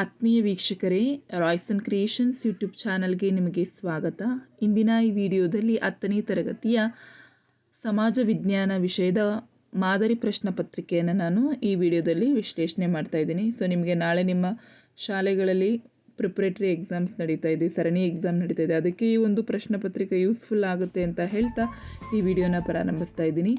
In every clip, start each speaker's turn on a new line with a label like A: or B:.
A: ಆತ್ಮೀಯ ವೀಕ್ಷಕರೇ Royson creations YouTube ಚಾನಲ್ಗೆ ನಿಮಗೆ ಸ್ವಾಗತ. ಇಂದಿನ ಈ ವಿಡಿಯೋದಲ್ಲಿ ಹತ್ತನೇ ತರಗತಿಯ ಸಮಾಜ ವಿಜ್ಞಾನ ವಿಷಯದ ಮಾದರಿ ಪ್ರಶ್ನೆ ಪತ್ರಿಕೆಯನ್ನು ನಾನು ಈ ವಿಡಿಯೋದಲ್ಲಿ ವಿಶ್ಲೇಷಣೆ ಮಾಡ್ತಾ ಇದ್ದೀನಿ. ಸೊ ನಿಮಗೆ ನಾಳೆ ನಿಮ್ಮ ಶಾಲೆಗಳಲ್ಲಿ ಪ್ರಿಪ್ರೇಟರಿ ಎಕ್ಸಾಮ್ಸ್ ನಡೀತಾ ಇದೆ, ಸರಣಿ ಎಕ್ಸಾಮ್ ನಡೀತಾ ಇದೆ. ಅದಕ್ಕೆ ಈ ಒಂದು ಪ್ರಶ್ನೆ ಪತ್ರಿಕೆ ಯೂಸ್ಫುಲ್ ಆಗುತ್ತೆ ಅಂತ ಹೇಳ್ತಾ ಈ ವಿಡಿಯೋನ ಪ್ರಾರಂಭಿಸ್ತಾ ಇದ್ದೀನಿ.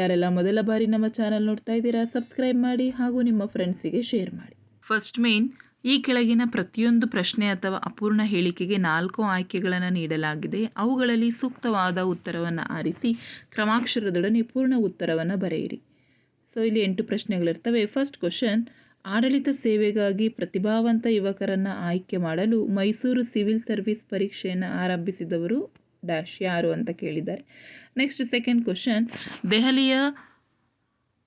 A: ಯಾರೆಲ್ಲ ಮೊದಲ ಬಾರಿ ನಮ್ಮ ಚಾನಲ್ ನೋಡ್ತಾ ಇದ್ದೀರಾ ಸಬ್ಸ್ಕ್ರೈಬ್ ಮಾಡಿ ಹಾಗೂ ನಿಮ್ಮ ಫ್ರೆಂಡ್ಸಿಗೆ ಶೇರ್ ಮಾಡಿ. ಫಸ್ಟ್ ಮೇನ್ ಈ ಕೆಳಗಿನ ಪ್ರತಿಯೊಂದು ಪ್ರಶ್ನೆ ಅಥವಾ ಅಪೂರ್ಣ ಹೇಳಿಕೆಗೆ ನಾಲ್ಕು ಆಯ್ಕೆಗಳನ್ನು ನೀಡಲಾಗಿದೆ. ಅವುಗಳಲ್ಲಿ ಸೂಕ್ತವಾದ ಉತ್ತರವನ್ನು ಆರಿಸಿ, ಕ್ರಮಾಕ್ಷರದೊಡನೆ ಪೂರ್ಣ ಉತ್ತರವನ್ನು ಬರೆಯಿರಿ. ಸೊ, ಇಲ್ಲಿ ಎಂಟು ಪ್ರಶ್ನೆಗಳಿರ್ತವೆ. ಫಸ್ಟ್ ಕ್ವಶನ್ ಆಡಳಿತ ಸೇವೆಗಾಗಿ ಪ್ರತಿಭಾವಂತ ಯುವಕರನ್ನು ಆಯ್ಕೆ ಮಾಡಲು ಮೈಸೂರು ಸಿವಿಲ್ ಸರ್ವಿಸ್ ಪರೀಕ್ಷೆಯನ್ನು ಆರಂಭಿಸಿದವರು ಡ್ಯಾಶ್ ಯಾರು ಅಂತ ಕೇಳಿದ್ದಾರೆ. ನೆಕ್ಸ್ಟ್ ಸೆಕೆಂಡ್ ಕ್ವಶನ್ ದೆಹಲಿಯ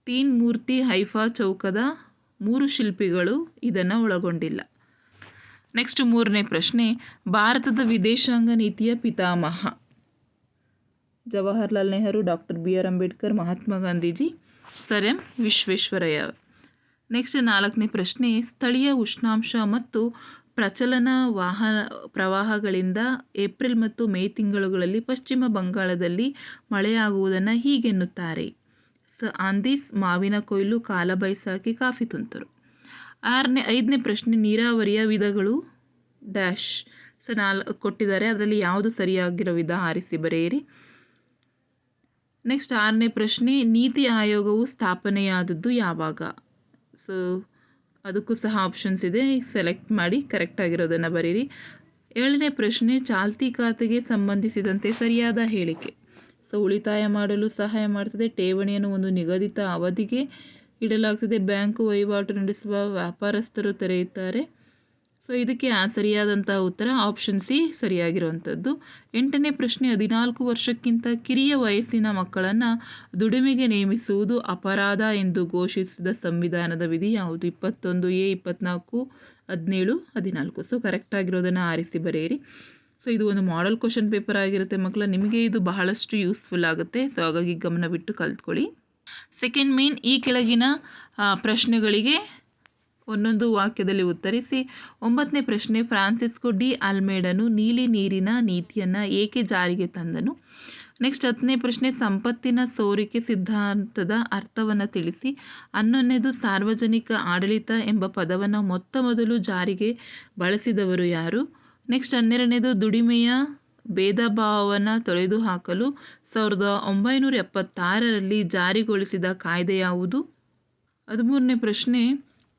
A: ತೀನ್ ಮೂರ್ತಿ ಹೈಫಾ ಚೌಕದ ಮೂರು ಶಿಲ್ಪಿಗಳು ಇದನ್ನು ಒಳಗೊಂಡಿಲ್ಲ. ನೆಕ್ಸ್ಟ್ ಮೂರನೇ ಪ್ರಶ್ನೆ, ಭಾರತದ ವಿದೇಶಾಂಗ ನೀತಿಯ ಪಿತಾಮಹ. Jawaharlal Nehru, doctor B R Ambedkar, Mahatma Gandhiji, sir M Visvesvaraya. Next ನಾಲ್ಕನೇ ಪ್ರಶ್ನೆ, ಸ್ಥಳೀಯ ಉಷ್ಣಾಂಶ ಮತ್ತು ಪ್ರಚಲನ ವಾಹನ ಪ್ರವಾಹಗಳಿಂದ ಏಪ್ರಿಲ್ ಮತ್ತು ಮೇ ತಿಂಗಳುಗಳಲ್ಲಿ ಪಶ್ಚಿಮ ಬಂಗಾಳದಲ್ಲಿ ಮಳೆಯಾಗುವುದನ್ನು ಹೀಗೆನ್ನುತ್ತಾರೆ. ಆಂದೀಸ್ ಮಾವಿನ ಕೊಯ್ಲು ಕಾಲಬೈಸಾಖಿ ಕಾಫಿ ತುಂತುರು. ಆರನೇ, ಐದನೇ ಪ್ರಶ್ನೆ, ನೀರಾವರಿಯ ವಿಧಗಳು ಡ್ಯಾಶ್ ಸೊ ನಾಲ್, ಕೊಟ್ಟಿದ್ದಾರೆ. ಅದರಲ್ಲಿ ಯಾವುದು ಸರಿಯಾಗಿರೋ ವಿಧ ಆರಿಸಿ ಬರೆಯಿರಿ. ನೆಕ್ಸ್ಟ್ ಆರನೇ ಪ್ರಶ್ನೆ, ನೀತಿ ಆಯೋಗವು ಸ್ಥಾಪನೆಯಾದದ್ದು ಯಾವಾಗ? ಸೊ ಅದಕ್ಕೂ ಸಹ ಆಪ್ಷನ್ಸ್ ಇದೆ. ಸೆಲೆಕ್ಟ್ ಮಾಡಿ ಕರೆಕ್ಟ್ ಆಗಿರೋದನ್ನು ಬರೀರಿ ಏಳನೇ ಪ್ರಶ್ನೆ, ಚಾಲ್ತಿ ಖಾತೆಗೆ ಸಂಬಂಧಿಸಿದಂತೆ ಸರಿಯಾದ ಹೇಳಿಕೆ. ಉಳಿತಾಯ ಮಾಡಲು ಸಹಾಯ ಮಾಡ್ತದೆ. ಠೇವಣಿಯನ್ನು ಒಂದು ನಿಗದಿತ ಅವಧಿಗೆ ಇಡಲಾಗ್ತದೆ. ಬ್ಯಾಂಕ್ ವಹಿವಾಟು ನಡೆಸುವ ವ್ಯಾಪಾರಸ್ಥರು ತೆರೆಯುತ್ತಾರೆ. ಸೊ, ಇದಕ್ಕೆ ಸರಿಯಾದಂತಹ ಉತ್ತರ ಆಪ್ಷನ್ ಸಿ ಸರಿಯಾಗಿರುವಂಥದ್ದು. ಎಂಟನೇ ಪ್ರಶ್ನೆ, ಹದಿನಾಲ್ಕು ವರ್ಷಕ್ಕಿಂತ ಕಿರಿಯ ವಯಸ್ಸಿನ ಮಕ್ಕಳನ್ನು ದುಡಿಮೆಗೆ ನೇಮಿಸುವುದು ಅಪರಾಧ ಎಂದು ಘೋಷಿಸಿದ ಸಂವಿಧಾನದ ವಿಧಿ ಯಾವುದು? ಇಪ್ಪತ್ತೊಂದು ಎ, ಇಪ್ಪತ್ನಾಲ್ಕು, ಹದಿನೇಳು, ಹದಿನಾಲ್ಕು. ಸೊ ಕರೆಕ್ಟಾಗಿರೋದನ್ನು ಆರಿಸಿ ಬರೆಯಿರಿ. ಸೊ ಇದು ಒಂದು ಮಾಡಲ್ ಕ್ವಶನ್ ಪೇಪರ್ ಆಗಿರುತ್ತೆ ಮಕ್ಕಳ. ನಿಮಗೆ ಇದು ಬಹಳಷ್ಟು ಯೂಸ್ಫುಲ್ ಆಗುತ್ತೆ. ಸೊ ಹಾಗಾಗಿ ಗಮನವಿಟ್ಟು ಕಲ್ತ್ಕೊಳ್ಳಿ. ಸೆಕೆಂಡ್ ಮೇನ್ ಈ ಕೆಳಗಿನ ಪ್ರಶ್ನೆಗಳಿಗೆ ಒಂದೊಂದು ವಾಕ್ಯದಲ್ಲಿ ಉತ್ತರಿಸಿ. ಒಂಬತ್ತನೇ ಪ್ರಶ್ನೆ, ಫ್ರಾನ್ಸಿಸ್ಕೋ ಡಿ ಆಲ್ಮೇಡನು ನೀಲಿ ನೀರಿನ ನೀತಿಯನ್ನು ಏಕೆ ಜಾರಿಗೆ ತಂದನು? ನೆಕ್ಸ್ಟ್ ಹತ್ತನೇ ಪ್ರಶ್ನೆ, ಸಂಪತ್ತಿನ ಸೋರಿಕೆ ಸಿದ್ಧಾಂತದ ಅರ್ಥವನ್ನು ತಿಳಿಸಿ. ಹನ್ನೊಂದನೇದು, ಸಾರ್ವಜನಿಕ ಆಡಳಿತ ಎಂಬ ಪದವನ್ನು ಮೊತ್ತ ಮೊದಲು ಜಾರಿಗೆ ಬಳಸಿದವರು ಯಾರು? ನೆಕ್ಸ್ಟ್ ಹನ್ನೆರಡನೇದು ದುಡಿಮೆಯ ಭೇದ ಭಾವವನ್ನು ತೊಡೆದುಹಾಕಲು ಸಾವಿರದ ಒಂಬೈನೂರ ಎಪ್ಪತ್ತಾರರಲ್ಲಿ ಜಾರಿಗೊಳಿಸಿದ ಕಾಯ್ದೆ ಯಾವುದು? ಹದಿಮೂರನೇ ಪ್ರಶ್ನೆ,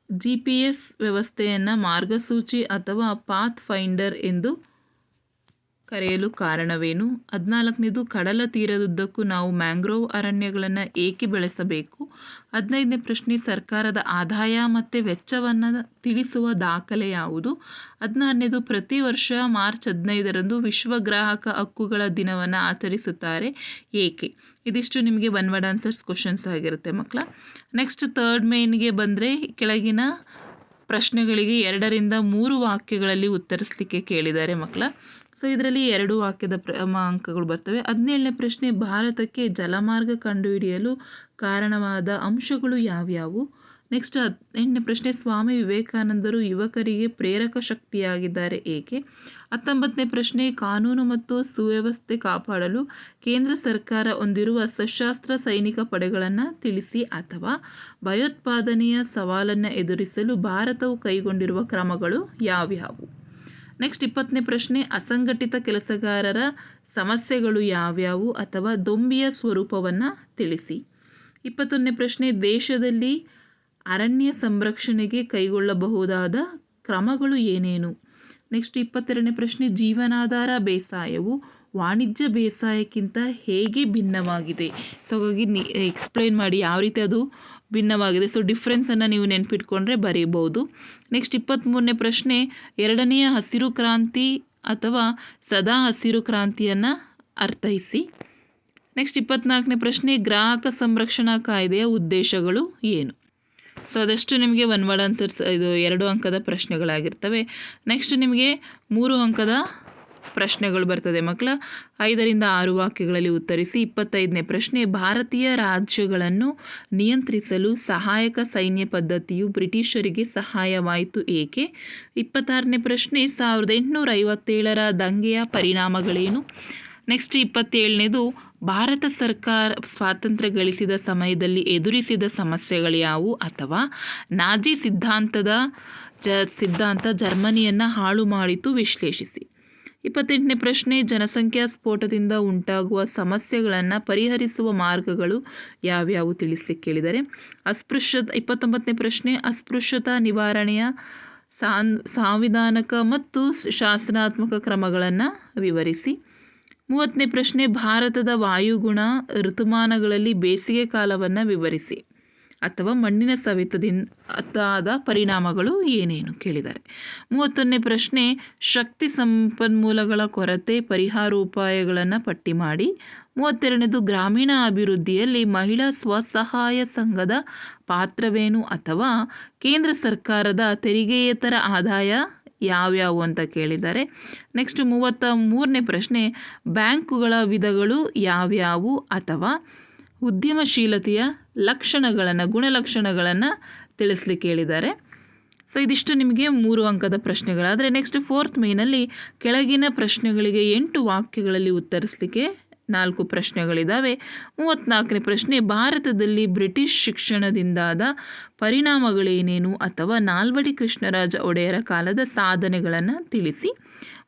A: ಜಿ ಪಿ ಎಸ್ ವ್ಯವಸ್ಥೆಯನ್ನು ಮಾರ್ಗಸೂಚಿ ಅಥವಾ ಪಾತ್ ಫೈಂಡರ್ ಎಂದು ಕರೆಯಲು ಕಾರಣವೇನು? ಹದಿನಾಲ್ಕನೇದು, ಕಡಲ ತೀರದುದ್ದಕ್ಕೂ ನಾವು ಮ್ಯಾಂಗ್ರೋವ್ ಅರಣ್ಯಗಳನ್ನು ಏಕೆ ಬೆಳೆಸಬೇಕು? ಹದಿನೈದನೇ ಪ್ರಶ್ನೆ, ಸರ್ಕಾರದ ಆದಾಯ ಮತ್ತು ವೆಚ್ಚವನ್ನು ತಿಳಿಸುವ ದಾಖಲೆ ಯಾವುದು? ಹದಿನಾರನೇದು, ಪ್ರತಿ ವರ್ಷ ಮಾರ್ಚ್ ಹದಿನೈದರಂದು ವಿಶ್ವ ಗ್ರಾಹಕ ಹಕ್ಕುಗಳ ದಿನವನ್ನು ಆಚರಿಸುತ್ತಾರೆ ಏಕೆ? ಇದಿಷ್ಟು ನಿಮಗೆ ಒನ್ ವರ್ಡ್ ಆನ್ಸರ್ಸ್ ಕ್ವಶನ್ಸ್ ಆಗಿರುತ್ತೆ ಮಕ್ಕಳ. ನೆಕ್ಸ್ಟ್ ತರ್ಡ್ ಮೇನ್ಗೆ ಬಂದರೆ ಕೆಳಗಿನ ಪ್ರಶ್ನೆಗಳಿಗೆ ಎರಡರಿಂದ ಮೂರು ವಾಕ್ಯಗಳಲ್ಲಿ ಉತ್ತರಿಸಲಿಕ್ಕೆ ಕೇಳಿದ್ದಾರೆ ಮಕ್ಕಳ. ಸೊ ಇದರಲ್ಲಿ ಎರಡು ವಾಕ್ಯದ ಪ್ರ ಅಂಕಗಳು ಬರ್ತವೆ. ಹದಿನೇಳನೇ ಪ್ರಶ್ನೆ, ಭಾರತಕ್ಕೆ ಜಲಮಾರ್ಗ ಕಂಡುಹಿಡಿಯಲು ಕಾರಣವಾದ ಅಂಶಗಳು ಯಾವ್ಯಾವು? ನೆಕ್ಸ್ಟ್ ಹದಿನೆಂಟನೇ ಪ್ರಶ್ನೆ, ಸ್ವಾಮಿ ವಿವೇಕಾನಂದರು ಯುವಕರಿಗೆ ಪ್ರೇರಕ ಶಕ್ತಿಯಾಗಿದ್ದಾರೆ ಏಕೆ? ಹತ್ತೊಂಬತ್ತನೇ ಪ್ರಶ್ನೆ, ಕಾನೂನು ಮತ್ತು ಸುವ್ಯವಸ್ಥೆ ಕಾಪಾಡಲು ಕೇಂದ್ರ ಸರ್ಕಾರ ಹೊಂದಿರುವ ಸಶಸ್ತ್ರ ಸೈನಿಕ ಪಡೆಗಳನ್ನು ತಿಳಿಸಿ ಅಥವಾ ಭಯೋತ್ಪಾದನೆಯ ಸವಾಲನ್ನು ಎದುರಿಸಲು ಭಾರತವು ಕೈಗೊಂಡಿರುವ ಕ್ರಮಗಳು ಯಾವ್ಯಾವು? ನೆಕ್ಸ್ಟ್ ಇಪ್ಪತ್ತನೇ ಪ್ರಶ್ನೆ, ಅಸಂಘಟಿತ ಕೆಲಸಗಾರರ ಸಮಸ್ಯೆಗಳು ಯಾವ್ಯಾವು ಅಥವಾ ದೊಂಬಿಯ ಸ್ವರೂಪವನ್ನು ತಿಳಿಸಿ. ಇಪ್ಪತ್ತೊಂದನೇ ಪ್ರಶ್ನೆ, ದೇಶದಲ್ಲಿ ಅರಣ್ಯ ಸಂರಕ್ಷಣೆಗೆ ಕೈಗೊಳ್ಳಬಹುದಾದ ಕ್ರಮಗಳು ಏನೇನು? ನೆಕ್ಸ್ಟ್ ಇಪ್ಪತ್ತೆರಡನೇ ಪ್ರಶ್ನೆ, ಜೀವನಾಧಾರ ಬೇಸಾಯವು ವಾಣಿಜ್ಯ ಬೇಸಾಯಕ್ಕಿಂತ ಹೇಗೆ ಭಿನ್ನವಾಗಿದೆ? ಸೊ ಹಾಗಾಗಿ ಎಕ್ಸ್ಪ್ಲೈನ್ ಮಾಡಿ, ಯಾವ ರೀತಿ ಅದು ಭಿನ್ನವಾಗಿದೆ. ಸೊ ಡಿಫ್ರೆನ್ಸನ್ನು ನೀವು ನೆನಪಿಟ್ಕೊಂಡ್ರೆ ಬರೀಬಹುದು. ನೆಕ್ಸ್ಟ್ ಇಪ್ಪತ್ತ್ಮೂರನೇ ಪ್ರಶ್ನೆ, ಎರಡನೆಯ ಹಸಿರು ಕ್ರಾಂತಿ ಅಥವಾ ಸದಾ ಹಸಿರು ಕ್ರಾಂತಿಯನ್ನು ಅರ್ಥೈಸಿ. ನೆಕ್ಸ್ಟ್ ಇಪ್ಪತ್ನಾಲ್ಕನೇ ಪ್ರಶ್ನೆ, ಗ್ರಾಹಕ ಸಂರಕ್ಷಣಾ ಕಾಯ್ದೆಯ ಉದ್ದೇಶಗಳು ಏನು? ಸೊ ಅದಷ್ಟು ನಿಮಗೆ ಒನ್ ವರ್ಡ್ ಆನ್ಸರ್ಸ್ ಇದು ಎರಡು ಅಂಕದ ಪ್ರಶ್ನೆಗಳಾಗಿರ್ತವೆ. ನೆಕ್ಸ್ಟ್ ನಿಮಗೆ ಮೂರು ಅಂಕದ ಪ್ರಶ್ನೆಗಳು ಬರ್ತದೆ ಮಕ್ಕಳ. ಐದರಿಂದ ಆರು ವಾಕ್ಯಗಳಲ್ಲಿ ಉತ್ತರಿಸಿ ಇಪ್ಪತ್ತೈದನೇ ಪ್ರಶ್ನೆ, ಭಾರತೀಯ ರಾಜ್ಯಗಳನ್ನು ನಿಯಂತ್ರಿಸಲು ಸಹಾಯಕ ಸೈನ್ಯ ಪದ್ಧತಿಯು ಬ್ರಿಟಿಷರಿಗೆ ಸಹಾಯವಾಯಿತು ಏಕೆ? ಇಪ್ಪತ್ತಾರನೇ ಪ್ರಶ್ನೆ, ಸಾವಿರದ ಎಂಟುನೂರ ಐವತ್ತೇಳರ ದಂಗೆಯ ಪರಿಣಾಮಗಳೇನು? ನೆಕ್ಸ್ಟ್ ಇಪ್ಪತ್ತೇಳನೇದು, ಭಾರತ ಸರ್ಕಾರ ಸ್ವಾತಂತ್ರ್ಯ ಗಳಿಸಿದ ಸಮಯದಲ್ಲಿ ಎದುರಿಸಿದ ಸಮಸ್ಯೆಗಳು ಯಾವುವು ಅಥವಾ? ನಾಜಿ ಸಿದ್ಧಾಂತದ ಜ, ಸಿದ್ಧಾಂತ ಜರ್ಮನಿಯನ್ನು ಹಾಳು ಮಾಡಿತು, ವಿಶ್ಲೇಷಿಸಿ. ಇಪ್ಪತ್ತೆಂಟನೇ ಪ್ರಶ್ನೆ, ಜನಸಂಖ್ಯಾ ಸ್ಫೋಟದಿಂದ ಉಂಟಾಗುವ ಸಮಸ್ಯೆಗಳನ್ನು ಪರಿಹರಿಸುವ ಮಾರ್ಗಗಳು ಯಾವ್ಯಾವು ತಿಳಿಸಿ ಕೇಳಿದರೆ? ಅಸ್ಪೃಶ್ಯ ಇಪ್ಪತ್ತೊಂಬತ್ತನೇ ಪ್ರಶ್ನೆ, ಅಸ್ಪೃಶ್ಯತಾ ನಿವಾರಣೆಯ ಸಾನ್, ಸಾಂವಿಧಾನಿಕ ಮತ್ತು ಶಾಸನಾತ್ಮಕ ಕ್ರಮಗಳನ್ನು ವಿವರಿಸಿ. ಮೂವತ್ತನೇ ಪ್ರಶ್ನೆ, ಭಾರತದ ವಾಯುಗುಣ ಋತುಮಾನಗಳಲ್ಲಿ ಬೇಸಿಗೆ ಕಾಲವನ್ನು ವಿವರಿಸಿ. ಅಥವಾ ಮಣ್ಣಿನ ಸವೆತದಿಂದ ಪರಿಣಾಮಗಳು ಏನೇನು ಕೇಳಿದ್ದಾರೆ. ಮೂವತ್ತೊಂದನೇ ಪ್ರಶ್ನೆ, ಶಕ್ತಿ ಸಂಪನ್ಮೂಲಗಳ ಕೊರತೆ ಪರಿಹಾರೋಪಾಯಗಳನ್ನು ಪಟ್ಟಿ ಮಾಡಿ. ಮೂವತ್ತೆರಡನೇದು, ಗ್ರಾಮೀಣ ಅಭಿವೃದ್ಧಿಯಲ್ಲಿ ಮಹಿಳಾ ಸ್ವಸಹಾಯ ಸಂಘದ ಪಾತ್ರವೇನು ಅಥವಾ ಕೇಂದ್ರ ಸರ್ಕಾರದ ತೆರಿಗೆಯೇತರ ಆದಾಯ ಯಾವ್ಯಾವು ಅಂತ ಕೇಳಿದ್ದಾರೆ. ನೆಕ್ಸ್ಟ್ ಮೂವತ್ತ ಮೂರನೇ ಪ್ರಶ್ನೆ, ಬ್ಯಾಂಕುಗಳ ವಿಧಗಳು ಯಾವ್ಯಾವು ಅಥವಾ ಉದ್ಯಮಶೀಲತೆಯ ಲಕ್ಷಣಗಳನ್ನು, ಗುಣಲಕ್ಷಣಗಳನ್ನು ತಿಳಿಸ್ಲಿಕ್ಕೆ ಹೇಳಿದ್ದಾರೆ. ಸೊ ಇದಿಷ್ಟು ನಿಮಗೆ ಮೂರು ಅಂಕದ ಪ್ರಶ್ನೆಗಳಾದರೆ ನೆಕ್ಸ್ಟ್ ಫೋರ್ತ್ ಮೇನಲ್ಲಿ ಕೆಳಗಿನ ಪ್ರಶ್ನೆಗಳಿಗೆ ಎಂಟು ವಾಕ್ಯಗಳಲ್ಲಿ ಉತ್ತರಿಸಲಿಕ್ಕೆ ನಾಲ್ಕು ಪ್ರಶ್ನೆಗಳಿದ್ದಾವೆ ಮೂವತ್ತ್ನಾಲ್ಕನೇ ಪ್ರಶ್ನೆ, ಭಾರತದಲ್ಲಿ ಬ್ರಿಟಿಷ್ ಶಿಕ್ಷಣದಿಂದಾದ ಪರಿಣಾಮಗಳೇನೇನು ಅಥವಾ ನಾಲ್ವಡಿ ಕೃಷ್ಣರಾಜ ಒಡೆಯರ ಕಾಲದ ಸಾಧನೆಗಳನ್ನು ತಿಳಿಸಿ.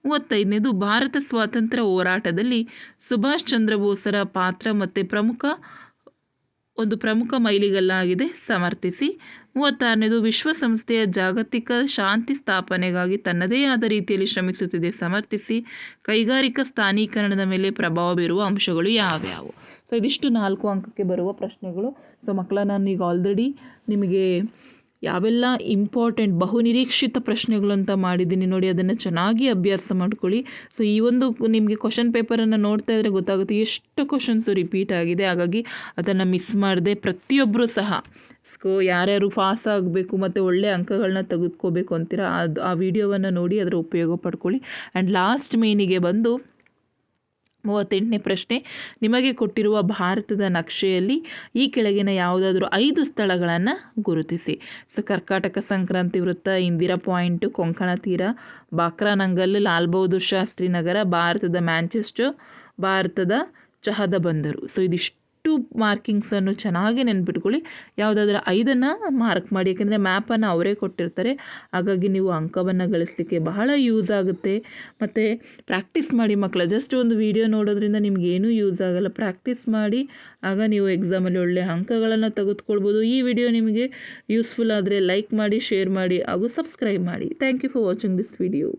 A: ಮೂವತ್ತೈದನೇದು, ಭಾರತ ಸ್ವಾತಂತ್ರ್ಯ ಹೋರಾಟದಲ್ಲಿ ಸುಭಾಷ್ ಚಂದ್ರ ಬೋಸರ ಪಾತ್ರ ಮತ್ತು ಪ್ರಮುಖ ಒಂದು ಪ್ರಮುಖ ಮೈಲಿಗಲ್ಲಾಗಿದೆ. ಸಮರ್ಥಿಸಿ. ಮೂವತ್ತಾರನೇದು, ವಿಶ್ವಸಂಸ್ಥೆಯ ಜಾಗತಿಕ ಶಾಂತಿ ಸ್ಥಾಪನೆಗಾಗಿ ತನ್ನದೇ ಆದ ರೀತಿಯಲ್ಲಿ ಶ್ರಮಿಸುತ್ತಿದೆ. ಸಮರ್ಥಿಸಿ. ಕೈಗಾರಿಕಾ ಸ್ಥಾನೀಕರಣದ ಮೇಲೆ ಪ್ರಭಾವ ಬೀರುವ ಅಂಶಗಳು ಯಾವ್ಯಾವು? ಸೊ, ಇದಿಷ್ಟು ನಾಲ್ಕು ಅಂಕಕ್ಕೆ ಬರುವ ಪ್ರಶ್ನೆಗಳು. ಸೊ ಮಕ್ಕಳ ನಾನು ಈಗ ಆಲ್ರೆಡಿ ನಿಮಗೆ ಯಾವೆಲ್ಲ ಇಂಪಾರ್ಟೆಂಟ್ ಬಹುನಿರೀಕ್ಷಿತ ಪ್ರಶ್ನೆಗಳು ಅಂತ ಮಾಡಿದ್ದೀನಿ ನೋಡಿ, ಅದನ್ನು ಚೆನ್ನಾಗಿ ಅಭ್ಯಾಸ ಮಾಡ್ಕೊಳ್ಳಿ. ಸೊ ಈ ಒಂದು ನಿಮಗೆ ಕ್ವಶನ್ ಪೇಪರನ್ನು ನೋಡ್ತಾ ಇದ್ದರೆ ಗೊತ್ತಾಗುತ್ತೆ ಎಷ್ಟು ಕ್ವಶನ್ಸು ರಿಪೀಟ್ ಆಗಿದೆ. ಹಾಗಾಗಿ ಅದನ್ನು ಮಿಸ್ ಮಾಡದೆ ಪ್ರತಿಯೊಬ್ಬರೂ ಸಹ. ಸೊ ಯಾರ್ಯಾರು ಪಾಸ್ ಆಗಬೇಕು ಮತ್ತು ಒಳ್ಳೆಯ ಅಂಕಗಳನ್ನ ತೆಗೆದುಕೋಬೇಕು ಅಂತೀರ, ಅದು ಆ ವಿಡಿಯೋವನ್ನು ನೋಡಿ ಅದರ ಉಪಯೋಗ ಪಡ್ಕೊಳ್ಳಿ. ಆ್ಯಂಡ್ ಲಾಸ್ಟ್ ಮೇನಿಗೆ ಬಂದು ಮೂವತ್ತೆಂಟನೇ ಪ್ರಶ್ನೆ, ನಿಮಗೆ ಕೊಟ್ಟಿರುವ ಭಾರತದ ನಕ್ಷೆಯಲ್ಲಿ ಈ ಕೆಳಗಿನ ಯಾವುದಾದ್ರೂ ಐದು ಸ್ಥಳಗಳನ್ನು ಗುರುತಿಸಿ. ಸೊ, ಕರ್ಕಾಟಕ ಸಂಕ್ರಾಂತಿ ವೃತ್ತ, ಇಂದಿರಾ ಪಾಯಿಂಟು, ಕೊಂಕಣ ತೀರ ಬಾಕ್ರಾನಂಗಲ್ ಲಾಲ್ ಬಹದ್ದೂರ್ ಶಾಸ್ತ್ರಿ ನಗರ, ಭಾರತದ ಮ್ಯಾಂಚೆಸ್ಟರ್, ಭಾರತದ ಚಹದ ಬಂದರು. ಸೊ ಇದಿಷ್ಟು. ಮಾರ್ಕಿಂಗ್ಸನ್ನು ಚೆನ್ನಾಗಿ ನೆನ್ಪಿಟ್ಕೊಳ್ಳಿ. ಯಾವುದಾದ್ರೂ ಐದನ್ನು ಮಾರ್ಕ್ ಮಾಡಿ, ಯಾಕೆಂದರೆ ಮ್ಯಾಪನ್ನು ಅವರೇ ಕೊಟ್ಟಿರ್ತಾರೆ. ಹಾಗಾಗಿ ನೀವು ಅಂಕವನ್ನು ಗಳಿಸಲಿಕ್ಕೆ ಬಹಳ ಯೂಸ್ ಆಗುತ್ತೆ. ಮತ್ತು ಪ್ರಾಕ್ಟೀಸ್ ಮಾಡಿ ಮಕ್ಕಳ ಜಸ್ಟ್ ಒಂದು ವಿಡಿಯೋ ನೋಡೋದ್ರಿಂದ ನಿಮಗೇನೂ ಯೂಸ್ ಆಗಲ್ಲ. ಪ್ರಾಕ್ಟೀಸ್ ಮಾಡಿ, ಆಗ ನೀವು ಎಕ್ಸಾಮಲ್ಲಿ ಒಳ್ಳೆಯ ಅಂಕಗಳನ್ನು ತೆಗೆದುಕೊಳ್ಬೋದು. ಈ ವಿಡಿಯೋ ನಿಮಗೆ ಯೂಸ್ಫುಲ್ ಆದರೆ ಲೈಕ್ ಮಾಡಿ ಶೇರ್ ಮಾಡಿ, ಹಾಗೂ ಸಬ್ಸ್ಕ್ರೈಬ್ ಮಾಡಿ. Thank you for watching this video